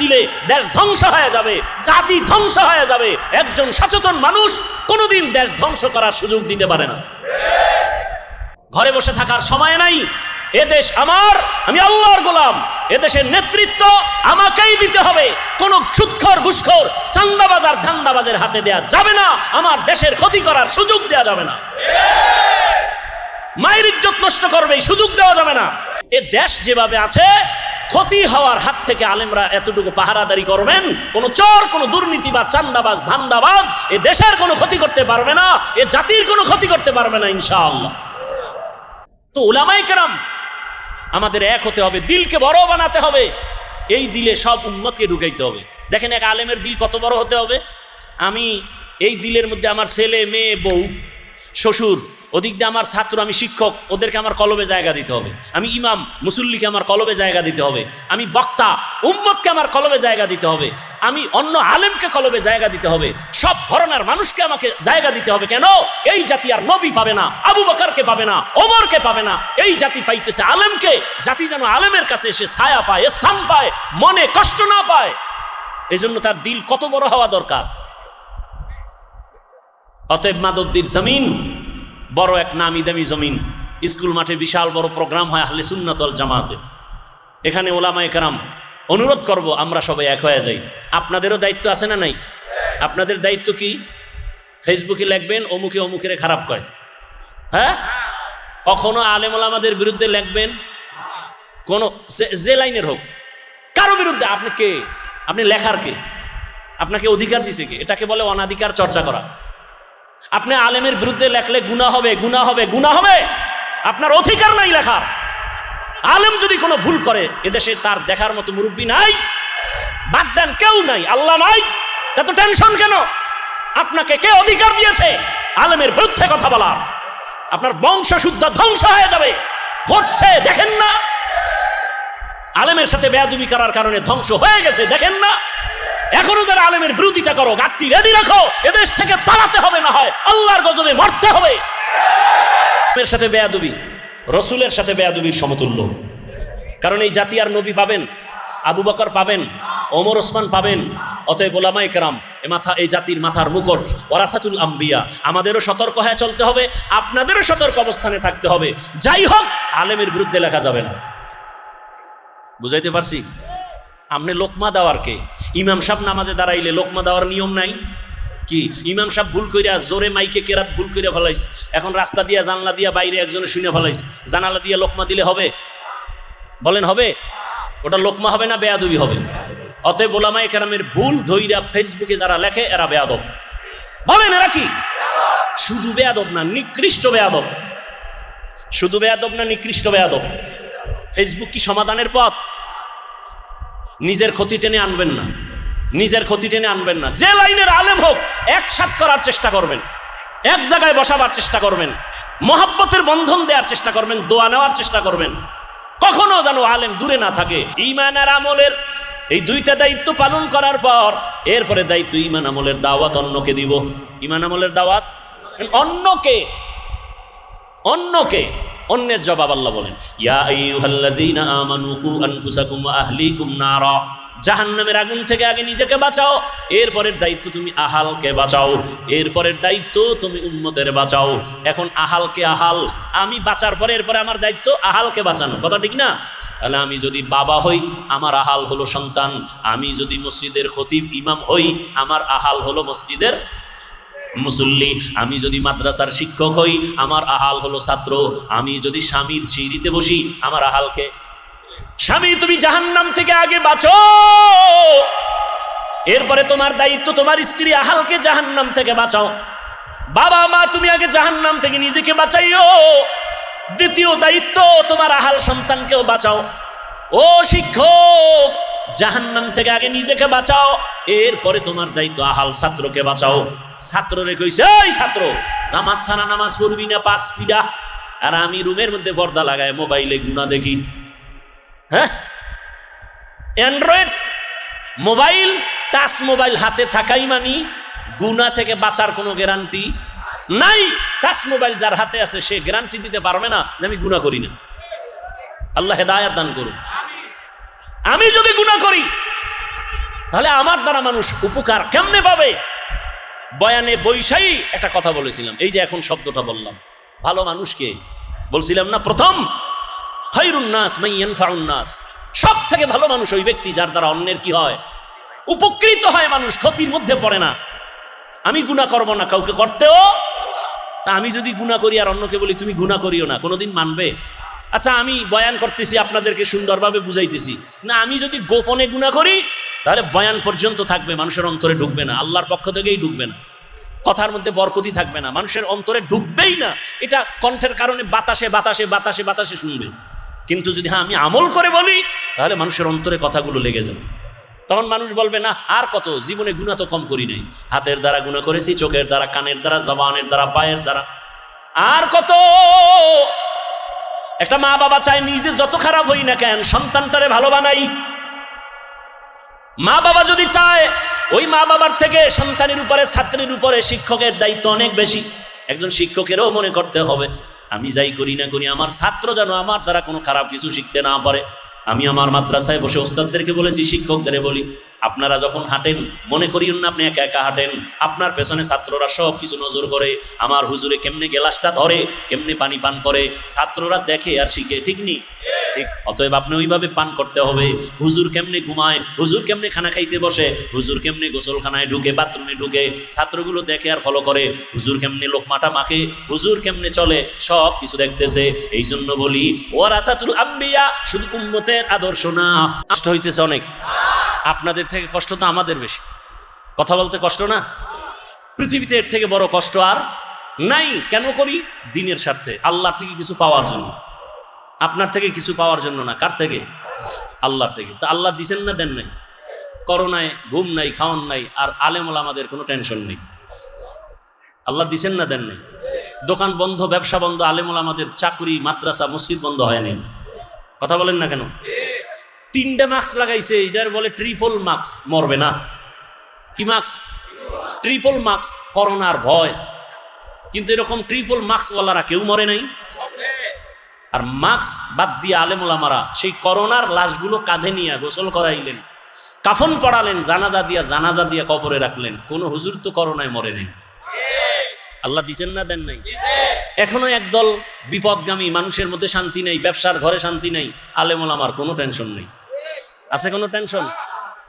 দিলে দেশ ধ্বংস হয়ে যাবে, জাতি ধ্বংস হয়ে যাবে। একজন সচেতন মানুষ কোনোদিন দেশ ধ্বংস করার সুযোগ দিতে পারে না। ঘরে বসে থাকার সময় নাই এদেশ আমার, আমি আল্লাহর গোলাম। এদেশের নেতৃত্ব আমাকেই দিতে হবে। কোন সুৎখর, ঘুষখোর, চান্দাবাজার, ধান্দাবাজের হাতে দেয়া যাবে না, আমার দেশের ক্ষতি করার সুযোগ দেয়া যাবে না। মায়ের ইজ্জত নষ্ট করবে সুযোগ দেওয়া যাবে না। এ দেশ যেভাবে আছে ক্ষতি হওয়ার হাত থেকে আলেমরা এতটুকু পাহারাদারি করবেন, কোন চোর, কোন দুর্নীতিবাজ, চান্দাবাজ, ধান্দাবাজ এ দেশের কোনো ক্ষতি করতে পারবে না, এ জাতির কোনো ক্ষতি করতে পারবে না, ইনশাআল্লাহ। তো ওলামাই কেরাম, আমাদের এক হতে হবে, দিলকে বড় বানাতে হবে, এই দিলে সব উন্মতকে ঢুকাইতে হবে। দেখেন এক আলেমের দিল কত বড় হতে হবে? আমি এই দিলের মধ্যে আমার ছেলে, মেয়ে, বউ, শ্বশুর ওদিক দিয়ে আমার ছাত্র, আমি শিক্ষক, ওদেরকে আমার কলবে জায়গা দিতে হবে। আমি ইমাম, মুসল্লিকে আমার কলবে জায়গা দিতে হবে। আমি বক্তা, উম্মতকে আমার কলবে জায়গা দিতে হবে। আমি অন্য আলেমকে কলবে জায়গা দিতে হবে। সব ধরনের মানুষকে আমাকে জায়গা দিতে হবে। কেন? এই জাতি আর নবী পাবে না, আবু বকারকে পাবে না, ওমরকে পাবে না। এই জাতি পাইতেছে আলেমকে। জাতি যেন আলেমের কাছে এসে ছায়া পায়, স্থান পায়, মনে কষ্ট না পায়। এজন্য তার দিল কত বড় হওয়া দরকার। অতএব মাদদ্দির জমিন বড় এক নামি দামি জমিন। স্কুল মাঠে বিশাল বড় প্রোগ্রাম হয় আহলে সুন্নাতল জামাতে। এখানে ওলামা একরাম অনুরোধ করব আমরা সবাই এক হয়ে যাই। আপনাদেরও দায়িত্ব আছে না নাই? আপনাদের দায়িত্ব কি? ফেসবুকে লিখবেন, অমুকে অমুকের খারাপ কয়। হ্যাঁ? কখনো আলেম ওলামাদের বিরুদ্ধে লিখবেন? কোনো, যে- যে লাইনের হোক। কারও বিরুদ্ধে? আপনি কে? আপনি লেখার কে? আপনাকে অধিকার দিছে কে? এটাকে বলে অনাধিকার চর্চা করা। আপনি আলেমের বিরুদ্ধে লেখলে গুণা হবে গুণা হবে গুণা হবে। আপনার অধিকার নাই লেখার। আলেম যদি কোনো ভুল করে, এদেশে তার দেখার মতো মুরব্বী নাই, বাদ দেন কেউ নাই, আল্লাহ নাই। এত টেনশন কেন? আপনাকে কে অধিকার দিয়েছে? আলেমের বিরুদ্ধে কথা বলার। আপনার বংশ শুদ্ধ ধ্বংস হয়ে যাবে। ঘটছে, দেখেন না। আলেমের সাথে বেয়াদুবি করার কারণে ধ্বংস হয়ে গেছে, দেখেন না। এখনও যারা আলেমের বিরোধিতা করো, গাঁটটি রেডি রাখো, এদেশ থেকে পালাতে হবে না হয়, আল্লাহর গজবে মরতে হবে। আলেমের সাথে বেয়াদুবি, রসুলের সাথে বেয়াদুবির সমতুল্য। কারণ এই জাতি আর নবী পাবেন, আবু বকর পাবেন, ওমর ওসমান পাবেন, অতএব ওলামাই কেরাম, এ মাথা, এই জাতির মাথার মুকুট ওরাসাতুল আম্বিয়া। আমাদেরও সতর্ক হয়ে চলতে হবে, আপনাদেরও সতর্ক অবস্থানে থাকতে হবে। যাই হোক, আলেমের বিরুদ্ধে লেখা যাবে না। বুঝাইতে পারছি? আপনি লোকমা দেওয়ার কে? ইমাম সাহেব নামাজে দাঁড়াইলে লোকমা দেওয়ার নিয়ম নাই? কি? ইমাম সাহেব ভুল কইরা জোরে মাইকে কেরাত ভুল কইরা ফেলাইছে। এখন রাস্তা দিয়া জানলা দিয়া বাইরে একজনে শুনে ফেলাইছে। জানালা দিয়া লোকমা দিলে হবে? বলেন, হবে? ওটা লোকমা হবে না বেয়াদবি হবে? অতএব ওলামাই কেরামের ভুল ধইরা ফেসবুকে যারা লেখে, এরা বেয়াদব। বলেন, এরা কি? শুধু বেয়াদব না, নিকৃষ্ট বেয়াদব। শুধু বেয়াদব না, নিকৃষ্ট বেয়াদব। ফেসবুক কি সমাধানের পথ? নিজের ক্ষতি টেনে আনবেন না। নিজের ক্ষতি টেনে আনবেন না। যে লাইনের আলেম হোক, একসাথ করার চেষ্টা করবেন। এক জায়গায় বসাবার চেষ্টা করবেন। মহাব্বতের বন্ধন দেওয়ার চেষ্টা করবেন, দোয়া নেওয়ার চেষ্টা করবেন। কখনো যেন আলেম দূরে না থাকে। ইমান আর আমলের এই দুইটা দায়িত্ব পালন করার পর, এরপরে দায়িত্ব ইমান আমলের দাওয়াত অন্যকে দিব। ইমান আমলের দাওয়াত? অন্যকে। অন্যকে। অন্যের জবাব আল্লাহ বলেন জাহান্নামের আগুন থেকে আগে নিজেকে বাঁচাও, এরপরের দায়িত্ব তুমি আহালকে বাঁচাও, এরপরের দায়িত্ব তুমি উন্মতের বাঁচাও। এখন আহালকে আহাল, আমি বাঁচার পরে এরপরে আমার দায়িত্ব আহালকে বাঁচানো। কথা ঠিক না? তাহলে আমি যদি বাবা হই, আমার আহাল হলো সন্তান। আমি যদি মসজিদের খতিব ইমাম হই, আমার আহাল হলো মসজিদের মুসল্লি, আমি যদি মাদ্রাসার শিক্ষক হই, আমার আহাল হলো ছাত্র। আমি যদি স্বামীর সিঁড়িতে বসি, আমার আহালকে? স্বামী, তুমি জাহান্নাম থেকে আগে বাঁচো! এরপরে তোমার দায়িত্ব, তোমার স্ত্রী আহালকে জাহান্নাম থেকে বাঁচাও। বাবা মা, তুমি আগে জাহান্নাম থেকে নিজেকে বাঁচাইও। দ্বিতীয় দায়িত্ব, তোমার আহাল সন্তানকেও বাঁচাও। ও শিক্ষক জাহান্নাম থেকে আগে নিজেকে বাঁচাও, এরপরে তোমার দায়িত্ব আহাল ছাত্রকে বাঁচাও। ছাত্ররে কইছে, এই ছাত্র, জামাত সানা নামাজ পড়বি না, পাঁচ পিডা আর আমি রুমের মধ্যে পর্দা লাগায়, মোবাইলে গুণা দেখি। হ্যাঁ? অ্যান্ড্রয়েড মোবাইল, টাচ মোবাইল হাতে থাকাই মানি, গুণা থেকে বাঁচার কোনো গ্যারান্টি নাই। টাচ মোবাইল যার হাতে আছে, সে গ্যারান্টি দিতে পারবে না যে আমি গুণা করি না। আল্লাহ হেদায়াত দান করুন। আমি যদি গুণা করি, তাহলে আমার দ্বারা মানুষ উপকার কেমনে পাবে? বয়ানে বৈশাই একটা কথা বলেছিলাম। এই যে এখন শব্দটা বললাম। ভালো মানুষকে বলছিলাম না, প্রথম সব থেকে ভালো মানুষ ওই ব্যক্তি যার দ্বারা অন্যের কি হয়? উপকৃত হয় মানুষ, ক্ষতির মধ্যে পড়ে না। আমি গুণা করব না, কাউকে করতেও? তা আমি যদি গুণা করি আর অন্যকে বলি, তুমি গুণা করিও না। কোনোদিন মানবে? আচ্ছা আমি বয়ান করতেছি, আপনাদেরকে সুন্দরভাবে বুঝাইতেছি। না, আমি যদি গোপনে গুণা করি, তাহলে বয়ান পর্যন্ত থাকবে, মানুষের অন্তরে ঢুকবে না, আল্লাহর পক্ষ থেকেই ঢুকবে না। কথার মধ্যে বরকতি থাকবে না, মানুষের অন্তরে ঢুকবেই না। এটা কণ্ঠের কারণে বাতাসে বাতাসে বাতাসে বাতাসে শুনবে। কিন্তু যদি হ্যাঁ আমি আমল করে বলি, তাহলে মানুষের অন্তরে কথাগুলো লেগে যাবে। তখন মানুষ বলবে, না, আর কত, জীবনে গুণা তো কম করি নাই। হাতের দ্বারা গুণা করেছি, চোখের দ্বারা, কানের দ্বারা, জবানের দ্বারা, পায়ের দ্বারা। আর কত একটা মা বাবা চায় নিজে যত খারাপ হই না কেন, সন্তানটারে ভালো বানাই। মা বাবা যদি চায়, ওই মা বাবার থেকে সন্তানের উপরে, ছাত্রীর উপরে শিক্ষকের দায়িত্ব অনেক বেশি। একজন শিক্ষকেরও মনে করতে হবে, আমি যাই করি না করি, আমার ছাত্র যেন আমার দ্বারা কোনো খারাপ কিছু শিখতে না পারে। আমি আমার মাদ্রাসায় বসে ওস্তাদদেরকে বলেছি শিক্ষকদের বলি আপনারা যখন হাঁটেন, মনে করিও না আপনি একা একা হাঁটেন, আপনার পেছনে ছাত্ররা সব কিছু নজর করে, আমার হুজুরে কেমনে গেলাসটা ধরে, কেমনে পানি পান করে, ছাত্ররা দেখে আর শিখে, ঠিক নি? অতএব আপনি ওইভাবে পান করতে হবে। হুজুর কেমনে ঘুমায়, হুজুর কেমনে খানা খাইতে বসে, হুজুর কেমনে গোসলখানায় ঢুকে, বাথরুমে ঢুকে, ছাত্রগুলো দেখে আর ফলো করে, হুজুর কেমনে লোকমাটা মাখে, হুজুর কেমনে চলে, সব কিছু দেখতেছে। এই জন্য বলি, ওয়ারাসাতুল আম্বিয়া শুধু উম্মতের আদর্শ না কষ্ট হইতেছে অনেক। আপনাদের থেকে কষ্ট তো আমাদের বেশি। কথা বলতে কষ্ট না? পৃথিবীতে এর থেকে বড় কষ্ট আর নাই। কেন করি? দিনের স্বার্থে। আল্লাহ থেকে কিছু পাওয়ার জন্য। আপনার থেকে কিছু পাওয়ার জন্য না। কার থেকে? আল্লাহ থেকে। তো আল্লাহ দিছেন না, দেন নাই? করোনায় ঘুম নাই, খাওয়ান নাই, আর আলেমল আমাদের কোনো টেনশন নেই। আল্লাহ দিছেন না, দেন নাই? দোকান বন্ধ, ব্যবসা বন্ধ, আলেমুল আমাদের চাকরি, মাদ্রাসা, মসজিদ বন্ধ হয়নি। কথা বলেন না কেন? তিনটা মাস্ক লাগাইছে, এটার বলে ট্রিপল মাস্ক মরবে না। কি মাস্ক ট্রিপল মাস্ক করোনার ভয়। কিন্তু এরকম ট্রিপল মাস্কওয়ালারা কেউ মরে নাই। আর মাস্ক বাদ দিয়ে আলেমুলামারা, সেই করোনার লাশগুলো কাঁধে নিয়ে গোসল করাইলেন। কাফন পড়ালেন, জানাজা দিয়া জানাজা দিয়া কবরে রাখলেন। কোন হুজুর তো করোনায় মরে নেই। আল্লাহ দিছেন না দেন নাই? এখনও একদল বিপদগামী মানুষের মধ্যে শান্তি নেই, ব্যবসার ঘরে শান্তি নেই আলেমুল আমার কোনো টেনশন নেই। আছে কোনো টেনশন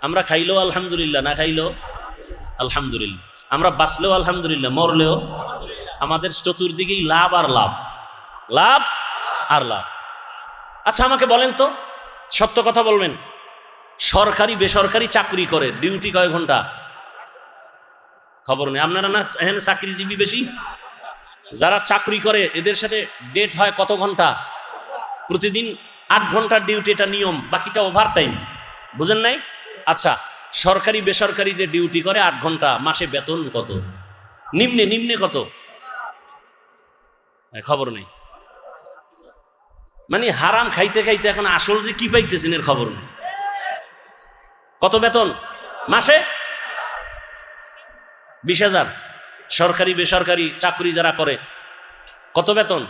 আমরা খাইলেও আলহামদুলিল্লাহ, না খাইলেও আলহামদুলিল্লাহ। আমরা বাঁচলেও আলহামদুলিল্লাহ, মরলেও আমাদের চতুর্দিকেই লাভ আর লাভ। লাভ আর লাভ। আচ্ছা আমাকে বলেন তো, সত্য কথা বলবেন? সরকারি, বেসরকারি চাকরি করে, ডিউটি কয় ঘণ্টা? খবর নেই। আপনারা না এখানে চাকরিজীবী বেশি? যারা চাকরি করে, এদের সাথে ডেট হয় কত ঘণ্টা? প্রতিদিন আট ঘণ্টার ডিউটি, এটা নিয়ম, বাকিটা ওভার টাইম বুঝেন নাই? আচ্ছা সরকারি বেসরকারি যে ডিউটি করে আট ঘণ্টা, মাসে বেতন কত? নিম্নে নিম্নে কত? খবর নেই। মানে হারাম খাইতে খাইতে এখন আসল যে কি পাইতেছেন এর খবর নেই। কত বেতন? মাসে? বিশ হাজার। সরকারি, বেসরকারি চাকরি যারা করে, কত বেতন?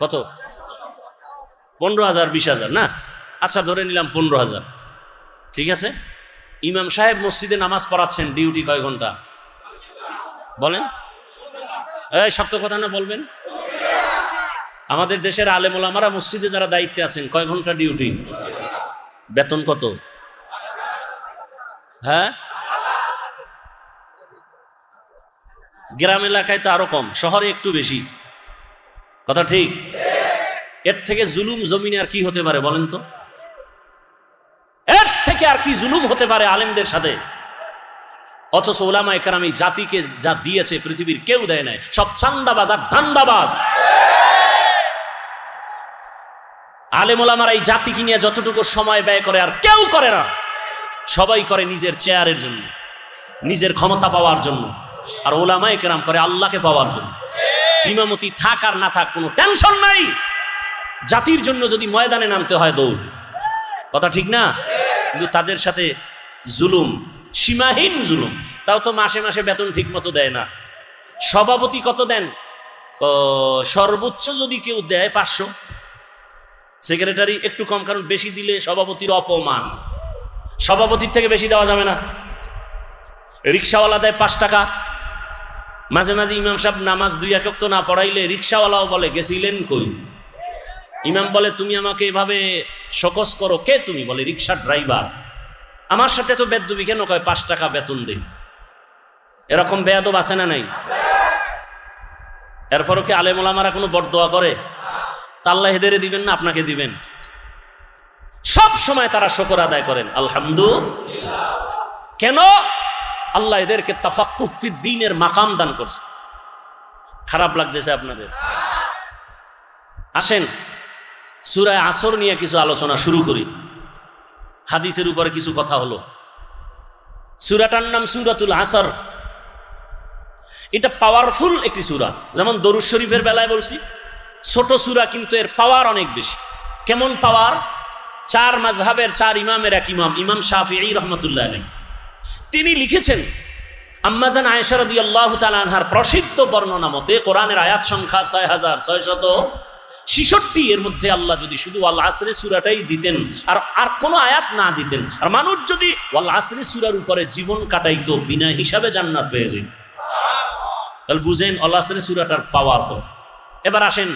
কত? পনেরো হাজার, বিশ হাজার, না? আচ্ছা ধরে নিলাম পনেরো হাজার। ঠিক আছে? ইমাম সাহেব মসজিদে নামাজ পড়াচ্ছেন, ডিউটি কয় ঘণ্টা? বলেন। এই সত্য কথা না বলবেন? আমাদের দেশের আলেমোলামারা মসজিদে যারা দায়িত্বে আছেন, কয় ঘণ্টা ডিউটি? বেতন কত? হ্যাঁ? গ্রাম এলাকায় তো আরও কম, শহরে একটু বেশি। কথা ঠিক? এর থেকে জুলুম জমিনে আর কি হতে পারে বলেন তো? এর থেকে আর কি জুলুম হতে পারে আলেমদের সাথে? অথচ ওলামা একরাম জাতিকে যা দিয়েছে পৃথিবীর কেউ দেয় নাই। সব চান্দাবাজ আর ধান্দাবাজ। আলেম ওলামার এই জাতিকে নিয়ে যতটুকু সময় ব্যয় করে আর কেউ করে না, সবাই করে নিজের চেয়ারের জন্য, নিজের ক্ষমতা পাওয়ার জন্য। আর ওলামা একরাম করে আল্লাহকে পাওয়ার জন্য। ইমামতি থাক আর না থাক কোনো টেনশন নাই। জাতির জন্য যদি ময়দানে নামতে হয় দৌড়। কথা ঠিক না? কিন্তু তাদের সাথে জুলুম, সীমাহীন জুলুম, তাও তো মাসে মাসে বেতন ঠিক মতো দেয় না। সভাপতি কত দেন? সর্বোচ্চ যদি কেউ দেয় পাঁচশো। সেক্রেটারি, একটু কম, কারণ বেশি দিলে সভাপতির অপমান। সভাপতির থেকে বেশি দেওয়া যাবে না। রিক্সাওয়ালা দেয় পাঁচ টাকা। মাঝে মাঝে ইমাম সাহেব নামাজ দুই একক তো না পড়াইলে রিক্সাওয়ালাও বলে, গেছিলেন কই? ইমাম বলে, তুমি আমাকে এভাবে সকস করো, কে তুমি? বলে রিক্সার ড্রাইভার। আমার সাথে তো বেদুবি কেন কয়, পাঁচ টাকা বেতন দে। এরকম বেয়াদব আছে না নাই? এরপরও কি আলেমোলামারা কোনো বরদোয়া করে? তা আল্লাহ হেদেরে দিবেন না, আপনাকে দিবেন। সব সময় তারা শকর আদায় করেন আলহামদু কেন? আল্লাহ এদেরকে তাফাক্কুফিদ দিনের মাকাম দান করছে। খারাপ লাগতেছে আপনাদের। আসেন সুরায় আসর নিয়ে কিছু আলোচনা শুরু করি। হাদিসের উপরে কিছু কথা হলো। সুরাটার নাম সুরাতুল আসর। এটা পাওয়ারফুল একটি সুরা। যেমন দরুদ শরীফের বেলায় বলছি, ছোট সুরা কিন্তু এর পাওয়ার অনেক বেশি। কেমন পাওয়ার চার মাঝহাবের চার ইমামের এক ইমাম ইমাম শাহি রহমতুল্লাহ আলী তিনি লিখেছেন আম্মাজান আয়েশারদি আল্লাহ তালানহার প্রসিদ্ধ বর্ণনা মতে কোরআনের আয়াত সংখ্যা ছয় হাজার ছয় শত ছিষট্টি এর মধ্যে আল্লাহ যদি শুধু ওয়াল আসরে সুরাটাই দিতেন, আর আর কোনো আয়াত না দিতেন, আর মানুষ যদি ওয়াল আসরে সুরার উপরে জীবন কাটাইতো, বিনা হিসাবে জান্নাত পেয়ে যেত। তাহলে বুঝেন আল্লাহ আসরে সুরাটার পাওয়ার এবার আসেন,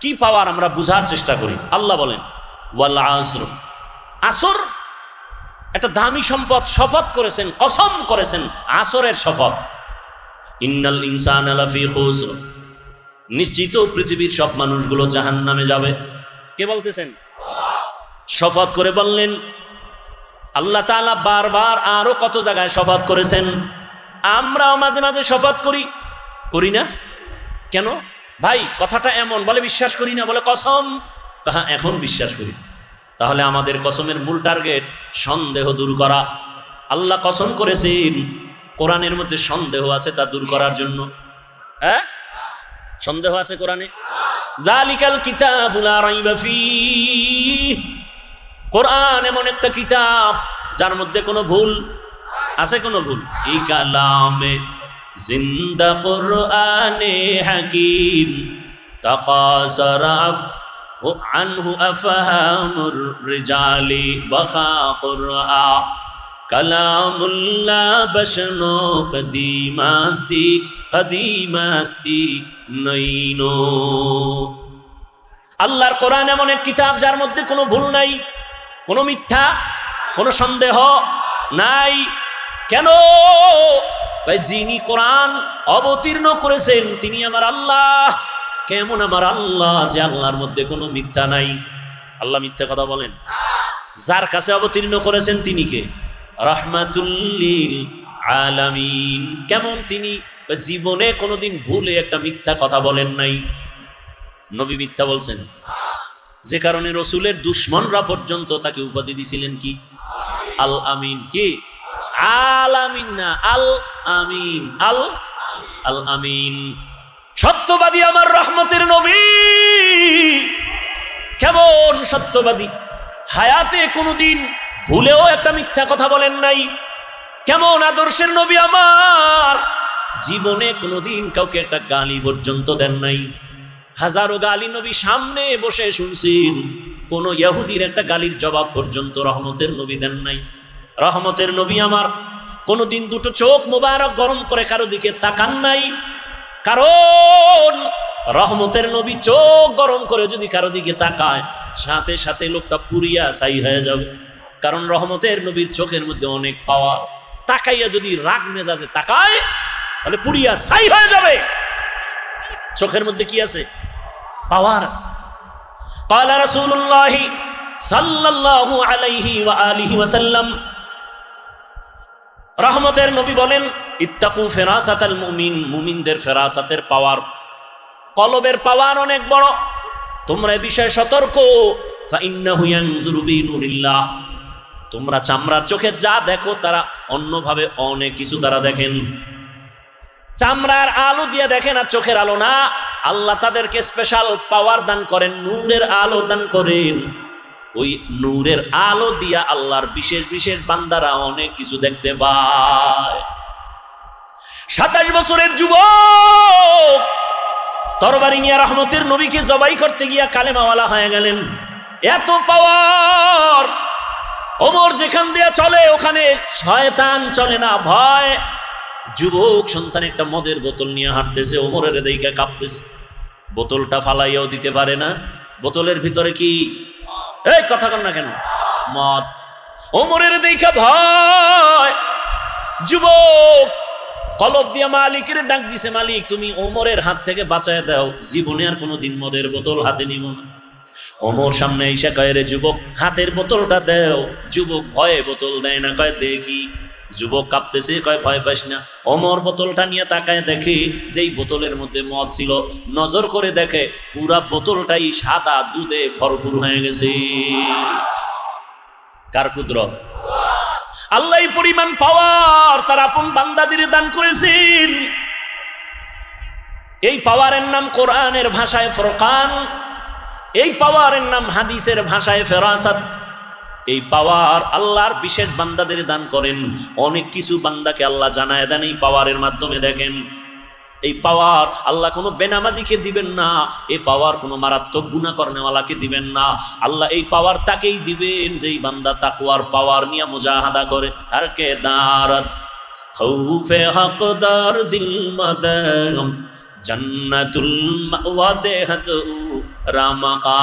কি পাওয়ার আমরা বুঝার চেষ্টা করি? আল্লাহ বলেন, ওয়াল আসর। আসর একটা দামি সম্পদ, শপথ করেছেন, কসম করেছেন, আসরের শপথ। ইন্নাল ইনসান আলাফি খুসর। নিশ্চিত পৃথিবীর সব মানুষগুলো জাহান নামে যাবে। কে বলতেছেন? শপথ করে বললেন, আল্লাহ তাআলা বারবার আরও কত জায়গায় শপথ করেছেন। আমরাও মাঝে মাঝে শপথ করি। করি না? কেন? ভাই, কথাটা এমন, বলে বিশ্বাস করি না, বলে কসম। হ্যাঁ এখন বিশ্বাস করি। তাহলে আমাদের কসমের মূল টার্গেট সন্দেহ দূর করা। আল্লাহ কসম করেছেন, কোরআনের মধ্যে সন্দেহ আছে তা দূর করার জন্য। হ্যাঁ? সন্দেহ আছে কোরআনে? জালিকাল কিতাবুলা রাইবা ফিহ। কোরআন এমন একটা কিতাব যার মধ্যে কোনো ভুল আছে, কোনো ভুল? এই কালামে, জিন্দা কোরআনে হাকিম তাকাসারাফ আনহু আফহামুর রিজালি বখা কুরআ। কালামুল্লাহ বশনো কদিমাস্তি কদিমাস্তি নইনো আল্লাহর কোরআন এমন এক কিতাব যার মধ্যে কোনো ভুল নাই, কোনো মিথ্যা, কোনো সন্দেহ নাই। কেন? ভাই, যিনি কোরআন অবতীর্ণ করেছেন, তিনি আমার আল্লাহ। কেমন আমার আল্লাহ যে আল্লাহর মধ্যে কোনো মিথ্যা নাই? আল্লাহ মিথ্যা কথা বলেন। যার কাছে অবতীর্ণ করেছেন তিনি কে? রহমাতুল্লিল আলামিন। কেমন তিনি জীবনে কোনোদিন ভুলে একটা মিথ্যা কথা বলেন নাই? নবী মিথ্যা বলছেন। যে কারণে রসুলের দুশ্মনরা পর্যন্ত তাকে উপাধি দিছিলেন কি? আল আমিন কি? আল আমিন না, আল আমিন, আল আল আমিন। সত্যবাদী আমার রহমতের নবী। কেমন সত্যবাদী? হায়াতে কোনোদিন ভুলেও একটা মিথ্যা কথা বলেন নাই। কেমন আদর্শের নবী আমার? জীবনে কোনোদিন কাউকে একটা গালি পর্যন্ত দেন নাই। হাজারো গালি নবী সামনে বসে শুনছেন। কোন ইয়াহুদির একটা গালির জবাব পর্যন্ত রহমতের নবী দেন নাই। রহমতের নবী আমার, কোনোদিন দুটো চোখ মোবারক গরম করে কারও দিকে তাকান নাই। কারণ রহমতের নবী চোখ গরম করে যদি কারও দিকে তাকায়, সাথে সাথে লোকটা পুরিয়া সাই হয়ে যাবে। কারণ রহমতের নবীর চোখের মধ্যে অনেক পাওয়া। তাকাইয়া যদি রাগ মেজাজে তাকায়, তাহলে পুড়িয়া সাই হয়ে যাবে। চোখের মধ্যে কি আছে? পাওয়ার আছে। পালা রাসূলুল্লাহি আলাইহি ওয়াসাল্লাম রহমতের নবী বলেন, ইত্তাকু ফেরাসাতাল মুমিন, মুমিনদের ফেরাসাতের পাওয়ার। কলবের পাওয়ার অনেক বড়। তোমরা এ বিষয়ে সতর্ক। তোমরা চামড়ার চোখে যা দেখো, তারা অন্যভাবে অনেক কিছু তারা দেখেন। চামড়ার আলো দিয়ে দেখেন আর চোখের আলো না। আল্লাহ তাদেরকে স্পেশাল পাওয়ার দান করেন, নূরের আলো দান করেন। ওই নূরের আলো দিয়া আল্লাহর বিশেষ বিশেষ বান্দারা অনেক কিছু দেখতে পায়। সাতাশ বছরের যুবক, তরবারি নিয়ে রহমতের নবীকে জবাই করতে গিয়া কালেমাওয়ালা হয়ে গেলেন। এত পাওয়ার ওমর যেখান দিয়ে চলে, ওখানে শয়তান চলে না, ভয়। যুবক সন্তান একটা মদের বোতল নিয়ে হাঁটতেছে, ওমরের দিকে কাঁপতেছে। বোতলটা ফালাইয়াও দিতে পারে না। বোতলের ভিতরে কি? এই কথা কন না কেন? মদ। ওমরের দিকে ভয়। যুবক, কলব দিয়া মালিকের ডাক দিছে, মালিক, তুমি ওমরের হাত থেকে বাঁচায় দাও। জীবনে আর কোনোদিন মদের বোতল হাতে নিব না। ওমর সামনে এসে কয় যুবক, হাতের বোতলটা দেও। যুবক ভয়ে বোতল দেয় না, কয়, দেখি। যুবক কাঁপতেছে, কয়, ভয় পাস না। অমর বোতলটা নিয়ে তাকায় দেখে, যেই বোতলের মধ্যে মদ ছিল, নজর করে দেখে, পুরা বোতলটাই সাদা দুধে ভরপুর হয়ে গেছে। কার কুদরত? আল্লাহ পরিমাণ পাওয়ার তার আপন বান্দাদের দান করেছেন। এই পাওয়ারের নাম কোরআনের ভাষায় ফরকান। এই পাওয়ারের নাম হাদিসের ভাষায় ফেরাসাত। এই পাওয়ার আল্লাহর বিশেষ বান্দাদের দান করেন। অনেক কিছু বান্দাকে আল্লাহ জানায় দেন এই পাওয়ারের মাধ্যমে দেখেন। এই পাওয়ার আল্লাহ কোনো বেনামাজিকে দিবেন না, এই পাওয়ার কোনো মারাত্মক গুণা করনেওয়ালাকে দিবেন না। আল্লাহ এই পাওয়ার তাকেই দিবেন যেই বান্দা তাকুয়ার পাওয়ার নিয়ে মুজাহাদা করে। আর কে দারত? খৌফে হকদার দিল মদম। জন্নতুল মাওয়া দেহাদু রামকা